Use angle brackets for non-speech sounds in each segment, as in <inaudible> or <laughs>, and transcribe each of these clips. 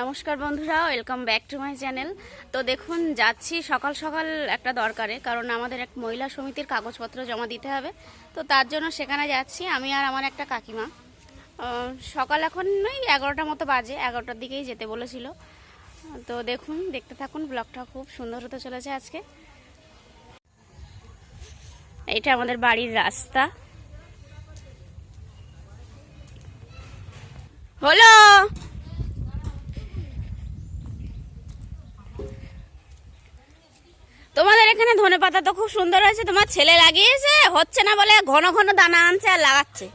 নমস্কার বন্ধুরা welcome back to my channel তো দেখুন, যাচ্ছি সকাল সকাল একটা দরকারে, কারণ আমাদের এক মহিলা সমিতির কাগজপত্র জমা দিতে হবে। তো তার জন্য সেখানে যাচ্ছি, আমি আর আমার একটা কাকিমা। সকাল এখন ওই এগারোটা মতো বাজে, এগারোটার দিকেই যেতে বলেছিল। তো দেখুন, দেখতে থাকুন ব্লগটা খুব সুন্দর হতে চলেছে আজকে। এটা আমাদের বাড়ির রাস্তা। হলো! তোমাদের এখানে ধনে পাতা তো খুব সুন্দর হয়েছে তোমার ছেলে লাগিয়েছে? হচ্ছে না বলে ঘন ঘন দানা আনছে আর লাগাচ্ছে।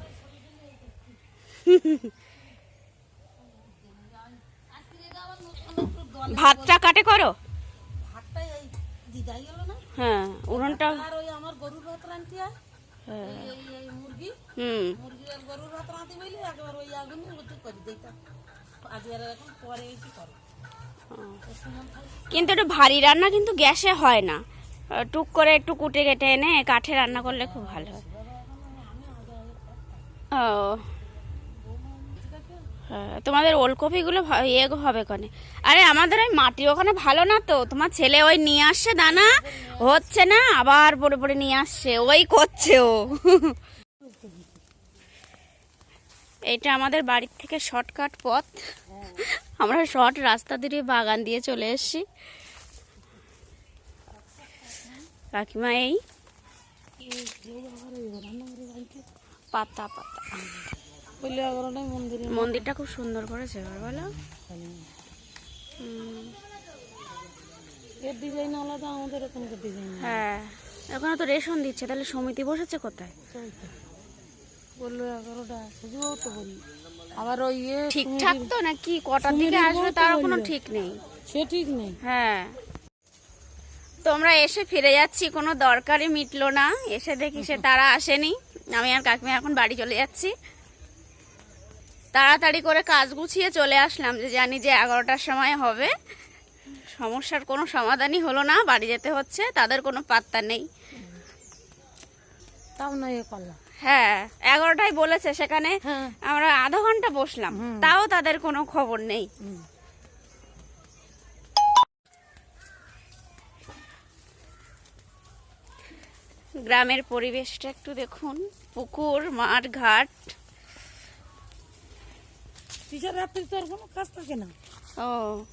ভাতটা কাটে করো। হ্যাঁ উনুনটা। আর আমার গরুর ভাত রাঁধতে এই এই মুরগি। হুম। মুরগি আর গরুর ভাত রাঁধতে বললে একবার ওই আগুন করে দিতাম। আজ আর এখন পরে কি করো। সুমন খাই কিন্তু একটু ভারী রান্না কিন্তু গ্যাসে হয় না। টুক করে একটু কুটে কেটে এনে কাঠে রান্না করলে খুব ভালো হয়। ও। হ্যাঁ, তোমাদের ওলকপিগুলো ইয়ে হবে কনে? আরে আমাদের ওই মাটি ওখানে ভালো না তো? তোমার ছেলে ওই নিয়ে আসছে দানা হচ্ছে না আবার পরে পরে নিয়ে আসছে ওই করছে ও। <laughs> এটা আমাদের বাড়ির থেকে শর্টকাট পথ। আমরা শর্ট রাস্তা দিয়ে বাগান দিয়ে চলে এসেছি। কাকিমা এই পাতা পাতা। মন্দিরটা খুব সুন্দর করেছে এবার বলো। এর ডিজাইন আলাদা আমাদের ওখানকার ডিজাইন হ্যাঁ এখন তো রেশন দিচ্ছে তাহলে সমিতি বসেছে কোথায়? বলল এগারোটা সেজুও তো বলি। আবার ওই ইয়ে ঠিকঠাক তো নাকি? কটার দিকে আসবে তার কোনো ঠিক নেই। সে ঠিক নেই। হ্যাঁ। তোমরা এসে ফিরে যাচ্ছি কোনো দরকারই মিটলো না। এসে দেখি সে তারা আসেনি। আমি আর কাকিমা এখন বাড়ি চলে যাচ্ছি। তাড়াতাড়ি করে কাজ গুছিয়ে চলে আসলাম যে জানি যে এগারোটার সময় হবে। সমস্যার কোনো সমাধানই হলো না বাড়ি যেতে হচ্ছে তাদের কোনো পাত্তা নেই। তাও না এ করলাম। হ্যাঁ এগারোটায় বলেছে সেখানে হ্যাঁ। আমরা আধা ঘণ্টা বসলাম তাও তাদের কোনো খবর নেই। গ্রামের পরিবেশটা একটু দেখুন পুকুর মাঠ ঘাট। টিচার রাত্রি তো আর কোনো কাজ থাকে না। ও।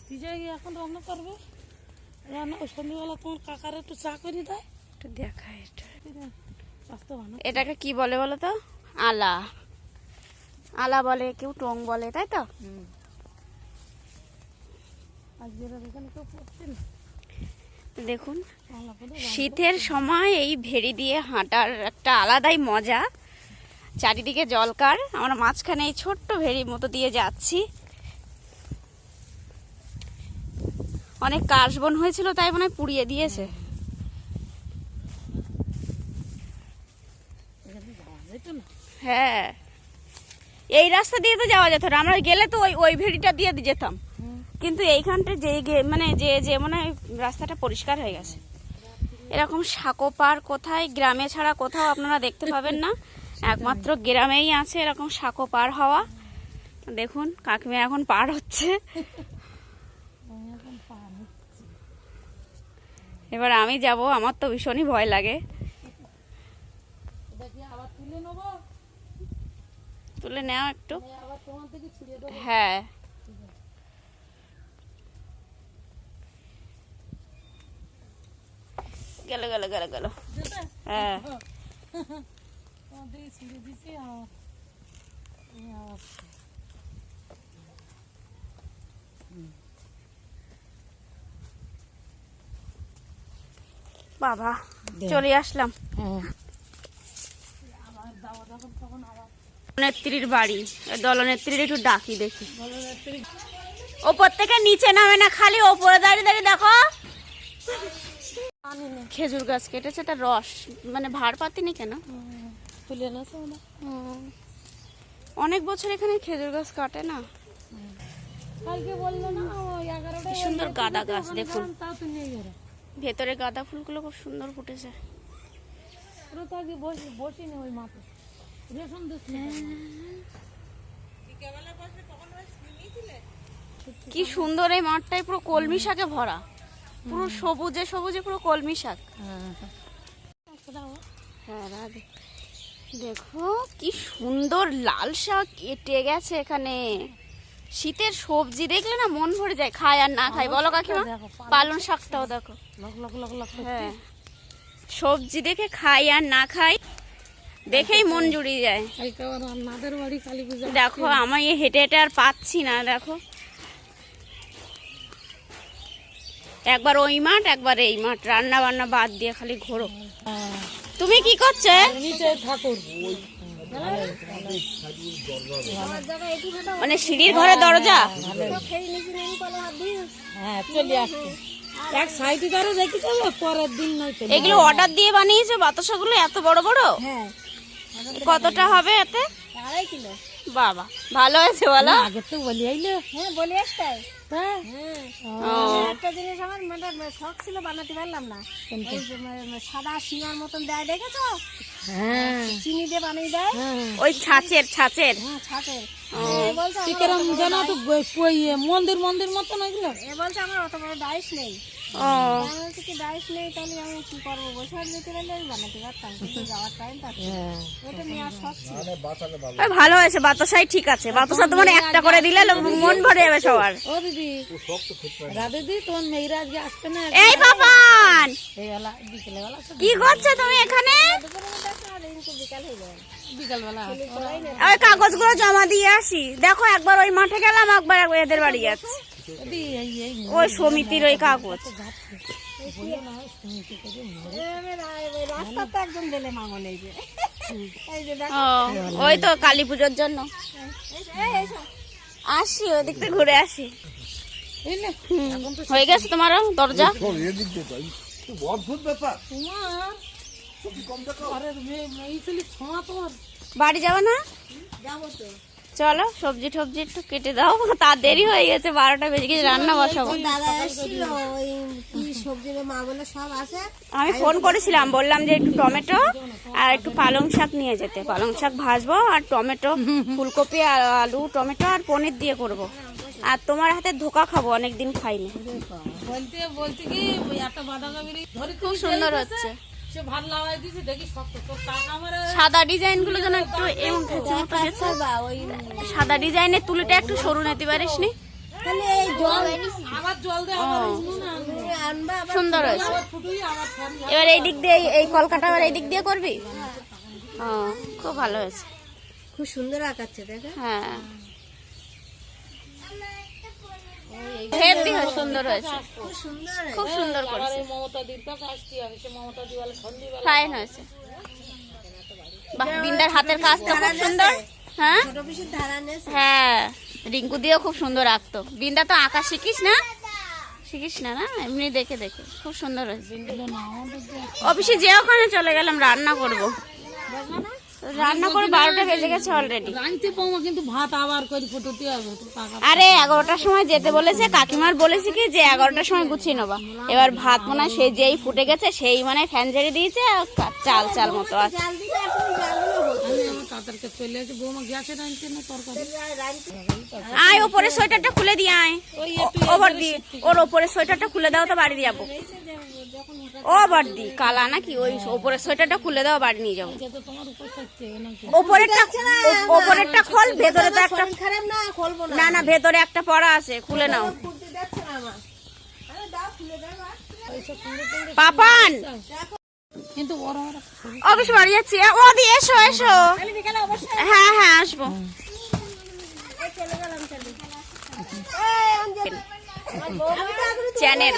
টিচার গিয়ে এখন রান্না করবে। রান্না সন্ধ্যেবেলা তোমার কাকার একটু চা করে দেয়। একটু দেখায় এটা। ভালো এটাকে কি বলে বলো তো? আলা। আলা বলে কেউ টং বলে তাই তো? দেখুন শীতের সময় এই ভেড়ি দিয়ে হাঁটার একটা আলাদাই মজা। চারিদিকে জলকার। আমরা মাঝখানে এই ছোট্ট ভেড়ির মতো দিয়ে যাচ্ছি। অনেক কাশবন হয়েছিল তাই মনে হয় পুড়িয়ে দিয়েছে এখানে যাওয়া যেত না হ্যাঁ। এই রাস্তা দিয়ে তো যাওয়া যেত আমরা গেলে তো ওই ওই ভেড়িটা দিয়ে যেতাম। কিন্তু এইখানটা যে গে- মানে যে যে মনে রাস্তাটা পরিষ্কার হয়ে গেছে। এরকম সাঁকো পার কোথায় গ্রামে ছাড়া কোথাও আপনারা দেখতে পাবেন না। একমাত্র গ্রামেই আছে এরকম সাঁকো পার হওয়া। দেখুন কাকিমা এখন পার হচ্ছে। এবার আমি যাব আমার তো ভীষণই ভয় লাগে এটা কি আবার তুলে নেব তুলে নেওয়া একটু। হ্যাঁ। গেল গেল গেল গেল। হ্যাঁ। <laughs> বাবা চলে আসলাম। হ্যাঁ। নেত্রীর বাড়ি। দলনেত্রীর একটু ডাকি দেখি। ওপর থেকে নিচে নামে না, খালি ওপরে দাঁড়িয়ে দাঁড়িয়ে দেখো। খেজুর গাছ কেটেছে, তার রস মানে ভার পাতিনি কেন। অনেক বছর এখানে খেজুর গাছ কাটে না। সুন্দর গাঁদা গাছ, দেখুন। ভেতরে গাঁদা ফুলগুলো খুব সুন্দর ফুটেছে। বসিনি ওই মাঠে। রেশন কি সুন্দর এই মাঠটাই পুরো কলমি শাকে ভরা। পুরো সবুজে সবুজে পুরো কলমি শাক। হ্যাঁ দেখো কি সুন্দর লাল শাক কেটে গেছে এখানে। শীতের সবজি দেখলে না মন ভরে যায় খায় আর না খায়। বলো কাকিমা পালন শাকটাও দেখো। সবজি দেখে খাই আর না খাই দেখেই মন জুড়িয়ে যায়। দেখো আমি হেঁটে হেঁটে আর পাচ্ছি না দেখো। একবার ওই মাঠ একবার এই মাঠ। রান্না বান্না বাদ দিয়ে খালি ঘোরো। তুমি কি করছ? মানে সিঁড়ির ঘরে দরজা? হ্যাঁ চলে আসছে। এক সাইডে ধরে রেখে যাবে পরের দিন নয় এগুলো অর্ডার দিয়ে বানিয়েছে বাতাসাগুলো এত বড় বড়? হ্যাঁ। কতটা হবে এতে? আড়াই কিলো। বাবা ভালো হয়েছে বলো? আগে তো বলি আইলে। হ্যাঁ বলি আসতাই হ্যাঁ হ্যাঁ। ও, একটা জিনিস আমার মানে শখ ছিল বানাতে পারলাম না। ওই যে মানে সাদা শিঙার মতন দেয় দেখেছ? হ্যাঁ। চিনি দিয়ে বানিয়ে দেয়। হ্যাঁ। ওই ছাঁচের ছাঁচের। হ্যাঁ তো মন্দির মন্দির মতন এগুলো এ বলছে আমার অত বড় ডাইস নেই। ও। ডাইস নেই তাহলে আমি কি করব বসে আর যেতে পারলে আমি বানাতে পারতাম কিন্তু যাওয়ার টাইম পাচ্ছি না। নেওয়ার শখ ছিল ভালো হয়েছে বাতাসাই ঠিক আছে। বাতাসা তোমার একটা করে দিলে মন ভরে যাবে সবার। ও দিদি। রাধে দিদি তোমার মেয়েরা আজকে আসবে না? এই বাবান! কি করছ তুমি এখানে? ওই কাগজগুলো জমা দিয়ে আসি। দেখো একবার ওই মাঠে গেলাম একবার এদের বাড়ি যাচ্ছি। ওই সমিতির ওই কাগজ। ওই ওই তো কালী পুজোর জন্য। আসি ওদিক থেকে ঘুরে আসি। হয়ে গেছে তোমারও দরজা? ব্যাপার। বাড়ি যাবে না? চলো সবজি টবজি একটু কেটে দাও। তার দেরি হয়ে গেছে বারোটা বেজে গেছে রান্না বসাবো। দাদা এসেছিল ওই কি সবজি মা বলে সব আছে। আমি ফোন করেছিলাম বললাম যে একটু টমেটো আর একটু পালং শাক নিয়ে যেতে। পালং শাক ভাজবো আর টমেটো ফুলকপি আর আলু টমেটো আর পনির দিয়ে করব। আর তোমার হাতে ধোকা খাব অনেকদিন খাইনি। বলতে বলতে কি একটা বাঁধাকপি খুব সুন্দর হচ্ছে। সাদা ডিজাইনগুলো যেন একটু এমন খেছে মতো গেছে সাদা ডিজাইনের তুলিটা একটু সরু নিতে পারিস নি? সুন্দর হয়েছে। এবার এই দিক দিয়ে এই- এই কলকাতা আবার এই দিক দিয়ে করবি? ও খুব ভালো হয়েছে। খুব সুন্দর আঁকাচ্ছে দেখো? হ্যাঁ। হেভি হয় সুন্দর হয়েছে। খুব সুন্দর করেছে। ফাইন হয়েছে। বাহ বিন্দার হাতের কাজটা খুব সুন্দর। হ্যাঁ? হ্যাঁ রিঙ্কু দিয়েও খুব সুন্দর আঁকতো। বিন্দা তো আঁকা শিখিস না? শিখিস না না? এমনি দেখে দেখে। খুব সুন্দর হয়েছে। অফিসে যে ওখানে চলে গেলাম রান্না করব। রান্না করে বারোটা বেজে গেছে অলরেডি রাঁধতে পাবো কিন্তু ভাত আবার করে ফুটোতে হবে আরে এগারোটার সময় যেতে বলেছে কাকিমার বলেছে কি যে এগারোটার সময় গুছিয়ে নেবা। এবার ভাত মনে হয় সে যেই ফুটে গেছে সেই মানে ফ্যান ঝেড়ে দিয়েছে আর চাল চাল মতো আছে জাল দিলে এখন জালগুলো হতো তাদেরকে চলে আসে বৌমা গ্যাসে না তরকারি? আয় ওপরে সোয়েটারটা খুলে দিয়ে আয়। ওভার দি ওর ওপরে সোয়েটারটা খুলে দাও তো বাড়ি দিয়ে যাব। ও আবার দি কালা নাকি? ওই ওপরে সোয়েটারটা খুলে দাও বাড়ি নিয়ে যাব। তো তোমার উপর থাকছে নাকি ওপরেরটা ওপরেরটা খোল ভেতরে তো একটা খারাপ না খুলবো না। না না ভেতরে একটা পড়া আছে খুলে নাও। পাপান! কিন্তু ওরা ওরা অফিস বাড়ি যাচ্ছি। ও দি এসো এসো। হ্যাঁ হ্যাঁ আসব। চ্যানেল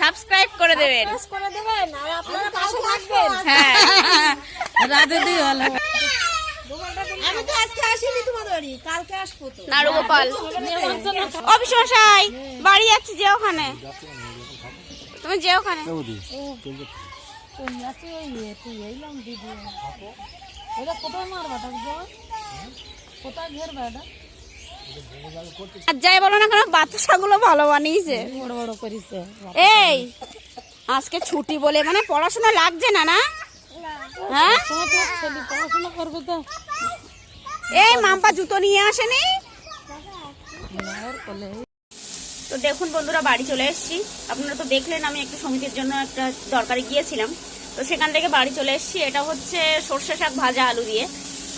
সাবস্ক্রাইব করে দেবেন। প্রেস করে দেবেন আর আপনারা পাশে থাকবেন। হ্যাঁ। রাধে দিই আমি তো আজকে আসিনি তোমাদের বাড়ি কালকে আসব তো। নাড়ু গোপাল অফিস মশাই বাড়ি যাচ্ছি যে ওখানে। তুমি যে ওখানে এটা কোথায় মারবা কোথায় ঘেরবা এটা? আর যাই বলো না কেন বাতাসাগুলো ভালো বানিয়েছে। বড় বড় করিছে। এই আজকে ছুটি বলে মানে পড়াশোনা লাগছে না না? হ্যাঁ? তোমার তো ছেলে পড়াশোনা করবে তো। এই মাম্পা জুতো নিয়ে আসেনি? তো দেখুন বন্ধুরা বাড়ি চলে এসেছি। আপনারা তো দেখলেন আমি একটু সমিতির জন্য একটা দরকারে গিয়েছিলাম। তো সেখান থেকে বাড়ি চলে এসেছি। এটা হচ্ছে সর্ষে শাক ভাজা আলু দিয়ে।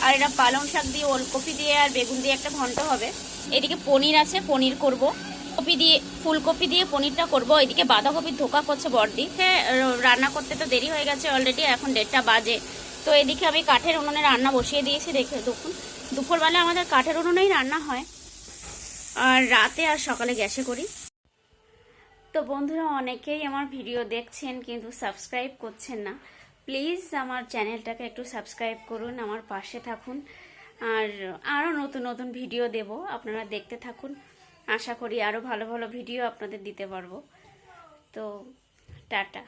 আর এটা পালং শাক দিয়ে, ওলকপি দিয়ে আর বেগুন দিয়ে একটা ঘন্ট হবে। এদিকে পনির আছে, পনির করব। কপি দিয়ে, ফুলকপি দিয়ে পনিরটা করব। এদিকে বাঁধাকপির ধোকা করছে বড়দি হ্যাঁ রান্না করতে তো দেরি হয়ে গেছে অলরেডি এখন দেড়টা বাজে। তো এদিকে আমি কাঠের উনুনে রান্না বসিয়ে দিয়েছি, দেখে দেখুন। দুপুরবেলা আমাদের কাঠের উনুনেই রান্না হয়। আর রাতে আর সকালে গ্যাসে করি। তো বন্ধুরা অনেকেই আমার ভিডিও দেখছেন কিন্তু সাবস্ক্রাইব করছেন না। প্লিজ আমার চ্যানেলটাকে একটু সাবস্ক্রাইব করুন, আমার পাশে থাকুন। আর আরও নতুন নতুন ভিডিও দেব, আপনারা দেখতে থাকুন। আশা করি আরও ভালো ভালো ভিডিও আপনাদের দিতে পারব। তো টাটা।